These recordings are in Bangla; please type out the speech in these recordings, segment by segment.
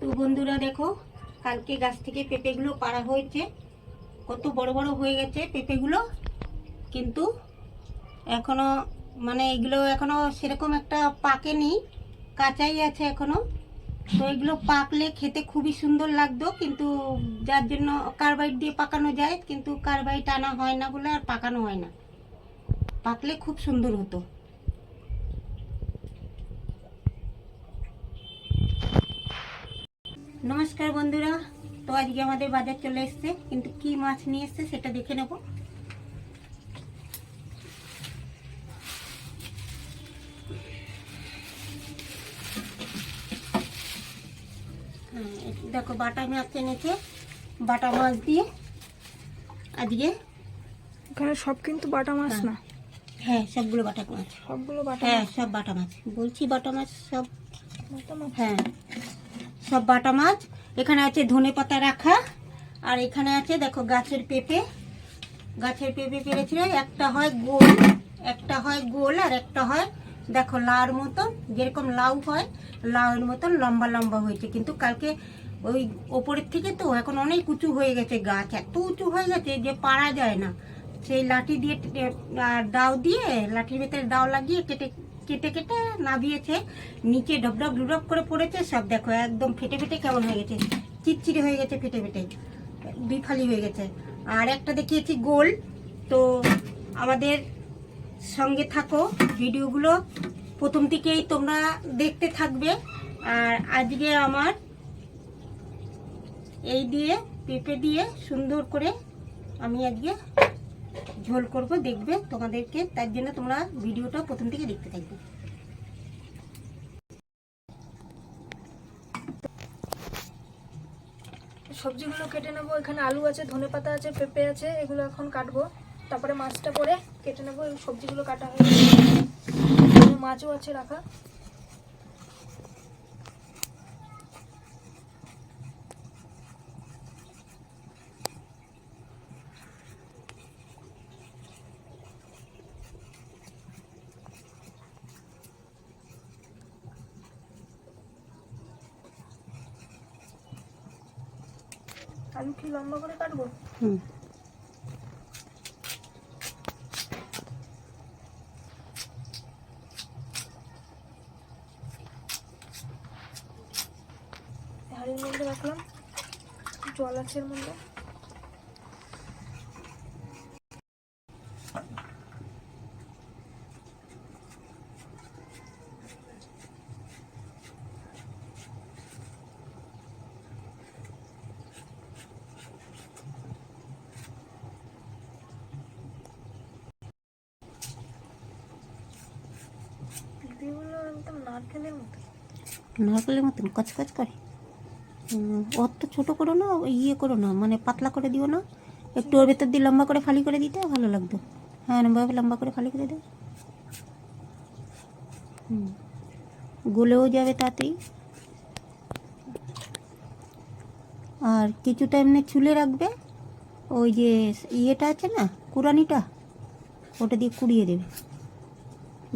তো বন্ধুরা দেখো, কালকে গাছ থেকে পেঁপেগুলো পাড়া হয়েছে। কত বড় বড় হয়ে গেছে পেঁপেগুলো। কিন্তু এখনও মানে এগুলো এখনও সেরকম একটা পাকেনি। কাঁচাই আছে এখনও। তো এগুলো পাকলে খেতে খুবই সুন্দর লাগতো, কিন্তু যার জন্য কার্বাইড দিয়ে পাকানো যায়, কিন্তু কার্বাইড আনা হয় না বলে আর পাকানো হয় না। পাকলে খুব সুন্দর হতো। নমস্কার বন্ধুরা। তো আজকে আমাদের বাজার চলে এসছে কিন্তু কি মাছ নিয়ে এসছে সেটা দেখে নেব। হ্যাঁ, দেখো বাটা মাছ এনেছে বাটা মাছ দিয়ে আজকে এখানে সব কিন্তু বাটা মাছ না? হ্যাঁ সবগুলো বাটা মাছ। সবগুলো বাটা হ্যাঁ সব বাটা মাছ। বলছি বাটা মাছ সব বাটা মাছ? হ্যাঁ। সব বাটা মাছ। এখানে আছে ধনে পাতা রাখা। আর এখানে আছে, দেখো, গাছের পেঁপে। গাছের পেঁপে পেরেছিল। একটা হয় গোল, একটা হয় গোল, আর একটা হয়, দেখো, লাউর মতন। যেরকম লাউ হয় লাউয়ের মতন লম্বা লম্বা হয়েছে। কিন্তু কালকে ওই ওপরের থেকে তো এখন অনেক উঁচু হয়ে গেছে গাছ। এত উঁচু হয়ে গেছে যে পারা যায় না। সেই লাঠি দিয়ে আর দাও দিয়ে লাঠির ভেতরে দাও লাগিয়ে কেটে কেটে কেটে নাবিয়েছে, নিচে ডবডব ডুডব করে পড়েছে, সব দেখো একদম ফেটে ফেটে কেমন হয়ে গেছে, চিটচিটে হয়ে গেছে ফেটে ফেটে, বিফালি হয়ে গেছে। আর একটা দেখিয়েছি গোল, তো আমাদের সঙ্গে থাকো ভিডিওগুলো, প্রথম থেকেই তোমরা দেখতে থাকবে। আর আজকে আমার এই দিয়ে পেঁপে দিয়ে সুন্দর করে আমি আজকে ঝোল করব, দেখবে তোমাদেরকে, তার জন্য তোমরা ভিডিওটা প্রথম থেকে দেখতে থাকবে। সবজিগুলো কেটে নেব, এখানে আলু আছে, ধনে পাতা আছে, পেঁপে আছে, এগুলো এখন কাটবো। তারপরে মাছটা পরে কেটে নেব সবজিগুলো কাটা হয়ে মাছও আছে রাখা। আলু কি লম্বা করে কাটবো? হুম। হাড়ির মধ্যে রাখলাম। জল আছে এর মধ্যে। নারকেলের মতো নারকেলের মতন কচকচ করে? অত ছোট করো না ইয়ে করো না মানে পাতলা করে দিও না। একটু ওর ভেতর দিয়ে লম্বা করে ফালি করে দিতে ভালো লাগতো। হ্যাঁ লম্বা লম্বা করে ফালি করে হুম, গলেও যাবে তাতেই। আর কিছুটা এমনি চুলে রাখবে, ওই যে ইয়েটা আছে না কুরানিটা ওটা দিয়ে কুড়িয়ে দেবে,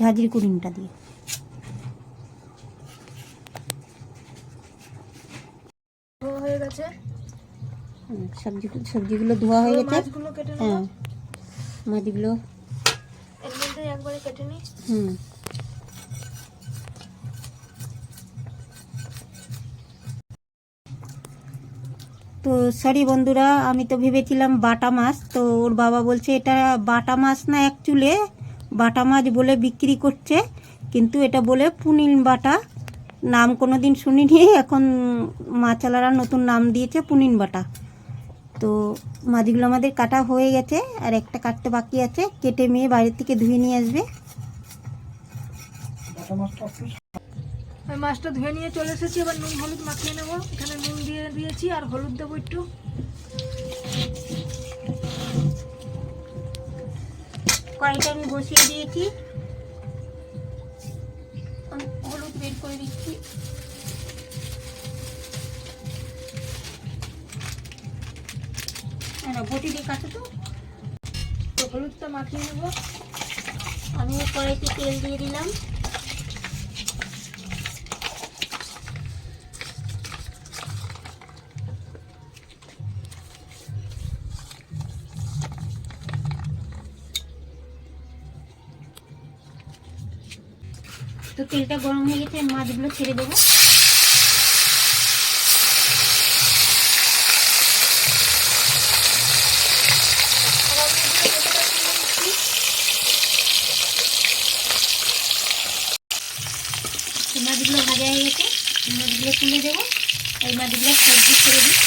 ঝাঁঝরি কুড়িনটা দিয়ে ধোয়া হয়ে গেছে। সবজি সবজিগুলো ধোয়া হয়ে গেছে। মাছগুলো কেটে নেব। হ্যাঁ মাছগুলো। এর মধ্যে একবারে কেটে নিই। হুম। তো সরি বন্ধুরা আমি তো ভেবেছিলাম বাটা মাছ তো ওর বাবা বলছে এটা বাটা মাছ না অ্যাকচুয়ালি বাটা মাছ বলে বিক্রি করছে কিন্তু এটা বলে পুনিল বাটা। নাম কোনো দিন শুনিনি। এখন মাছালারা নতুন নাম দিয়েছে পুনিন বাটা। তো মাছগুলো আমাদের কাটা হয়ে গেছে আর একটা কাটতে বাকি আছে। কেটে মেয়ে বাইরে থেকে ধুয়ে নিয়ে আসবে। মাছটা ধুয়ে নিয়ে চলে এসেছি। এবার নুন হলুদ মাখিয়ে নেব। এখানে নুন দিয়ে দিয়েছি আর হলুদ দেবো একটু। কড়াইটা আমি বসিয়ে দিয়েছি। করে দিচ্ছি বটি দিয়ে কাটো তো তো হলুদটা মাখিয়ে নেব আমি কড়াইতে তেল দিয়ে দিলাম তো তেলটা গরম হয়ে গেছে মাছগুলো ছেড়ে দেবো আবার আমি এগুলো পেঁপেটা তুলে নিচ্ছি। এই মাছগুলো ভাজা হয়ে গেছে এই মাছগুলো তুলে দেবো এই মাছগুলো সবজি ছেড়ে দিই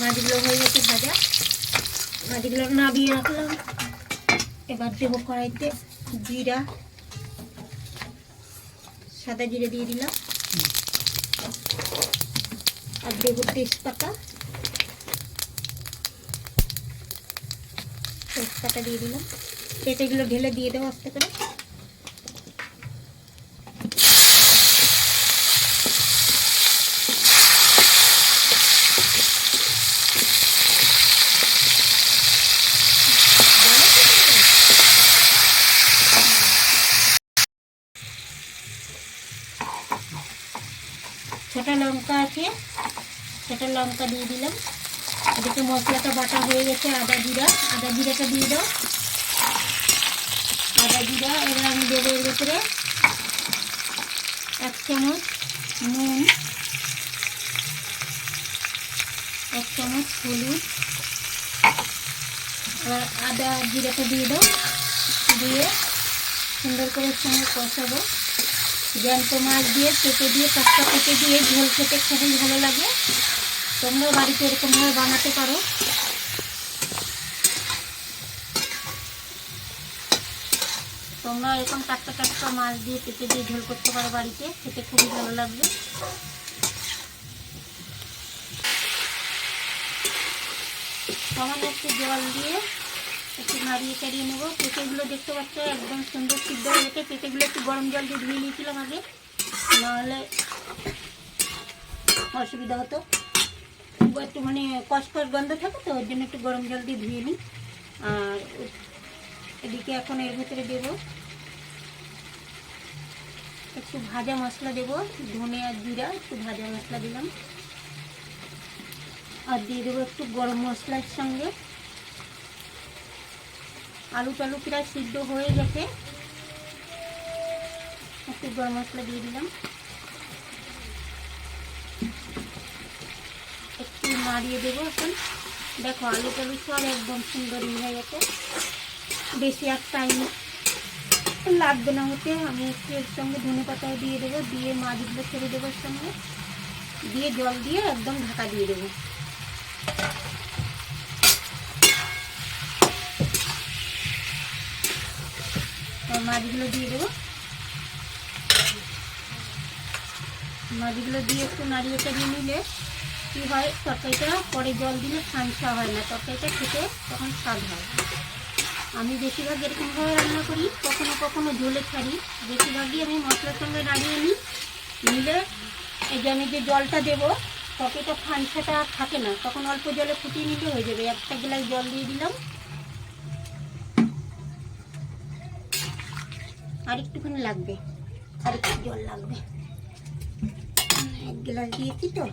মাছগুলো হয়ে গেছে ভাজা নাবিয়ে রাখলাম। এবার দেবো কড়াইতে জিরা, সাদা জিরে দিয়ে দিলাম। আর দেবো তেজপাতা। তেজপাতা দিয়ে দিলাম। পেঁপেগুলো ঢেলে দিয়ে দেবো আস্তে করে। ছোটা লঙ্কা আছে ছোটা লঙ্কা দিয়ে দিলাম। এদিকে মশলাটা বাটা হয়ে গেছে, আদা জিরা। আদা জিরাটা দিয়ে দাও। আদা জিরা, এবার আমি দেবো এর ভেতরে এক চামচ নুন, এক চামচ হলুদ। এবার আদা জিরাটা দিয়ে দাও। দিয়ে সুন্দর করে সঙ্গে কষাবো। জ্যান্ত মাছ দিয়ে পেঁপে দিয়ে টাটকা পেঁপে দিয়ে ঝোল খেতে খুবই ভালো লাগে। তোমরাও বাড়িতে এরকমভাবে বানাতে পারো। তোমরা এরকম টাটকা টাটকা মাছ দিয়ে পেঁপে দিয়ে ঝোল করতে পারো বাড়িতে, খেতে খুবই ভালো লাগবে। সামান্য একটু জল দিয়ে একটু নাড়িয়ে চাড়িয়ে নেব। পেঁপেগুলো দেখতে পাচ্ছ, একদম সুন্দর সিদ্ধ হয়ে গেছে। পেঁপেগুলো একটু গরম জল দিয়ে ধুয়ে নিয়েছিলাম আগে। নাহলে অসুবিধা হতো। একটু মানে কষকষ গন্ধ থাকে তো, ওর জন্য একটু গরম জল দিয়ে ধুয়ে নিই। আর এদিকে এখন এর ভেতরে দেবো। একটু ভাজা মশলা দেবো, ধনে আর জিরা, একটু ভাজা মশলা দিলাম। আর দিয়ে দেবো একটু গরম মশলার সঙ্গে। আলু টালু প্রায় সিদ্ধ হয়ে গেছে। একটু গরম মশলা দিয়ে দিলাম। একটু নাড়িয়ে দেবো এখন। দেখো, আলু টালু সব একদম সুন্দর হয়ে গেছে। বেশি আর টাইম লাগবে না হতে, আমি একটু এর সঙ্গে ধনে পাতাও দিয়ে দেবো, দিয়ে মাছগুলো ছেড়ে দেবো সঙ্গে। দিয়ে জল দিয়ে একদম ঢাকা দিয়ে দেবো আর মাছগুলো দিয়ে দেবো। মাছগুলো দিয়ে একটু নাড়িয়ে চাড়িয়ে নিলে কী হয়, তরকারিটা পরে জল দিলে খাঁচা হয় না, তরকারিটা খেতে তখন স্বাদ হয়। আমি বেশিরভাগ এরকমভাবে রান্না করি, কখনো কখনো ঝোলে ছাড়ি। বেশিরভাগই আমি মশলার সঙ্গে নাড়িয়ে নিই, নিলে এই যে আমি যে জলটা দেবো, ততটা ফানসাটা আর থাকে না, তখন অল্প জলে ফুটিয়ে নিলে হয়ে যাবে। একটা গ্লাস জল দিয়ে দিলাম আর একটুখানি লাগবে। আর একটু জল লাগবে। এক গ্লাস দিয়েছি তো।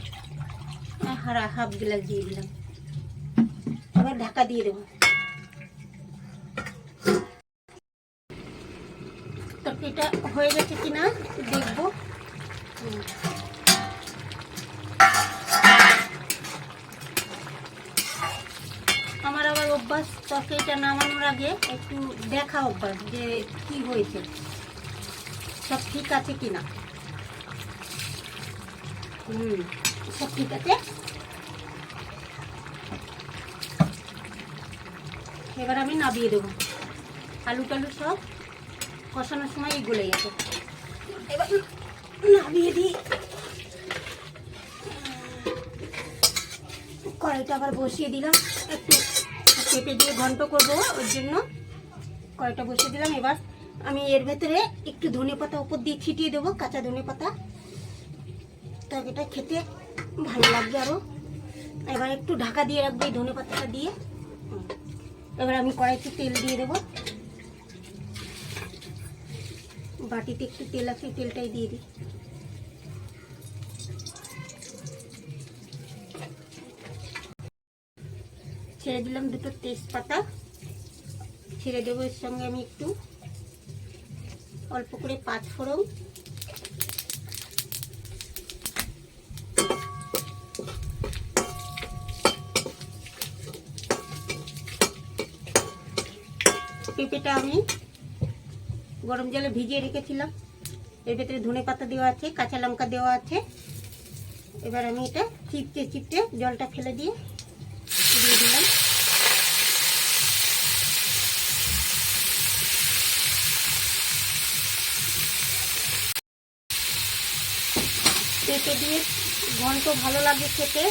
আর হাফ গ্লাস দিয়ে দিলাম। আবার ঢাকা দিয়ে দেবো। তরকারিটা হয়ে গেছে কিনা একটু দেখব হুম। আমার আবার অভ্যাস তরকারিটা নামানোর আগে একটু দেখা অভ্যাস যে কি হয়েছে। সব ঠিক আছে কিনা? হুম, সব ঠিক আছে? এবার আমি নাবিয়ে দেবো। আলু টালু সব কষানোর সময় গলে গেছে। এবার নামিয়ে দিই। কড়াইটা আবার বসিয়ে দিলাম। পেঁপে দিয়ে ঘন্ট করব, ওর জন্য কড়াইটা বসিয়ে দিলাম। এবার আমি এর ভেতরে একটু ধনে পাতা উপর দিয়ে ছিটিয়ে দেবো, কাঁচা ধনে পাতা। তরকারিটা খেতে ভালো লাগবে আরও এবার একটু ঢাকা দিয়ে রাখব এই ধনে পাতাটা দিয়ে। এবার আমি কড়াইতে তেল দিয়ে দেবো। বাটিতে একটু তেল আছে, তেলটাই দিয়ে দিই। ছেড়ে দিলাম দুটো তেজপাতা। ছেড়ে দেবো এর সঙ্গে আমি একটু। অল্প করে পাঁচ ফোড়ন। পেঁপেটা আমি গরম জলে ভিজিয়ে রেখেছিলাম। এর ভেতরে ধনে পাতা দেওয়া আছে, কাঁচা লঙ্কা দেওয়া আছে। এবার আমি এটা চিপটে চিপটে জলটা ফেলে দিয়ে দিয়ে দিলাম পেঁপে দিয়ে ঘন্ট ভালো লাগে খেতে,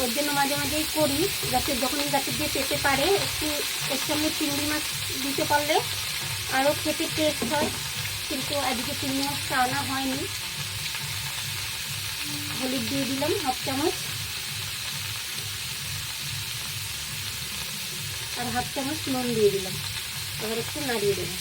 ওর জন্য মাঝে মাঝেই করি, যাতে যখনই গাছের দিয়ে পেঁপে পারে, একটু এর সঙ্গে চিংড়ি মাছ দিতে পারলে আরও খেতে টেস্ট হয়, কিন্তু আজকে চিংড়ি মাছটা আনা হয়নি। হলুদ দিয়ে দিলাম হাফ চামচ। আর হাফ চামচ নুন দিয়ে দিলাম। এবার একটু নাড়িয়ে দেবো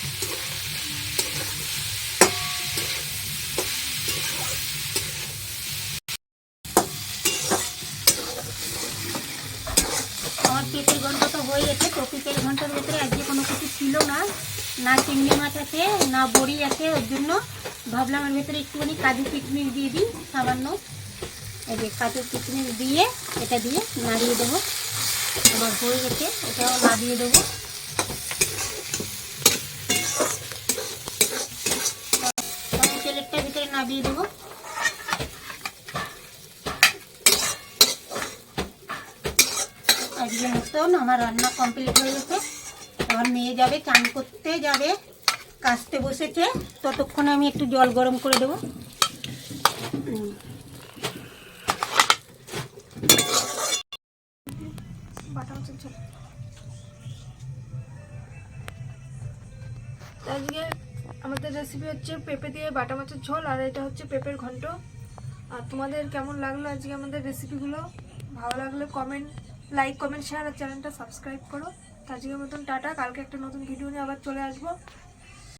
আমার পেঁপের ঘন্ট তো হয়ে গেছে। তো পেঁপের ঘণ্টার ভেতরে আজকে কোনো কিছু ছিল না। না চিংড়ি মাছ আছে, না বড়ি আছে, ওর জন্য ভাবলাম এর ভেতরে একটুখানি কাজু কিশমিশ দিয়ে দিই, সামান্য। এই যে কাজু কিশমিশ দিয়ে এটা দিয়ে নাড়িয়ে দেবো। এবার হয়ে গেছে, এটাও নাড়িয়ে দেবো। তেলেরটা ভিতরে নাড়িয়ে দেবো। মতন আমার রান্না কমপ্লিট হয়ে গেছে। এবার মেয়ে যাবে, চান করতে যাবে কাচতে বসেছে। ততক্ষণে আমি একটু জল গরম করে দেবো। আজকে আমাদের রেসিপি হচ্ছে পেঁপে দিয়ে বাটা মাছের ঝোল, আর এটা হচ্ছে পেঁপের ঘন্ট। আর তোমাদের কেমন লাগল আজকে আমাদের রেসিপিগুলো ভালো লাগলে কমেন্ট লাইক কমেন্ট শেয়ার আর চ্যানেলটা সাবস্ক্রাইব করো। তার জন্য মতন টাটা। কালকে একটা নতুন ভিডিও নিয়ে আবার চলে আসব।